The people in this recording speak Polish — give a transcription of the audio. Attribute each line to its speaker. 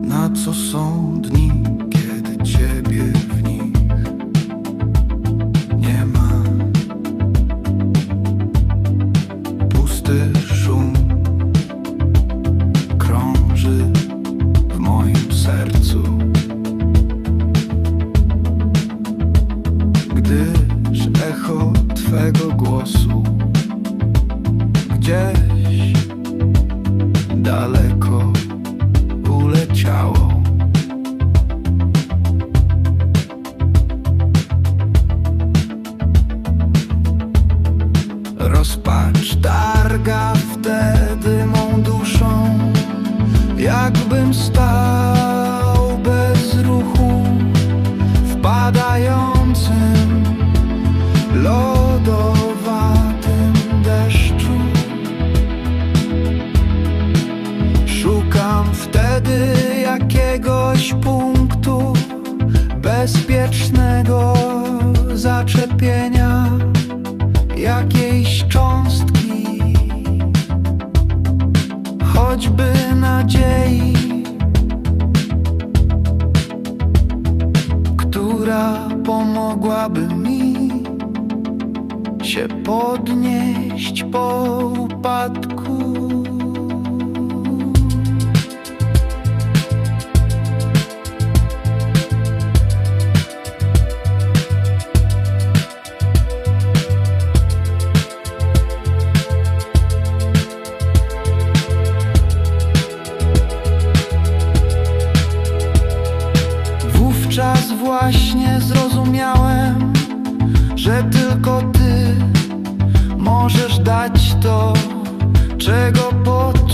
Speaker 1: Na co są dni, kiedy ciebie w nich nie ma? Pusty szum krąży w moim sercu, gdyż echo twego głosu gdzieś daleko lodowatym deszczu. Szukam wtedy jakiegoś punktu bezpiecznego zaczepienia jakiejś cząstki, choćby nadziei, pomogłaby mi się podnieść po upadku. Właśnie zrozumiałem, że tylko ty możesz dać to, czego potrzebuję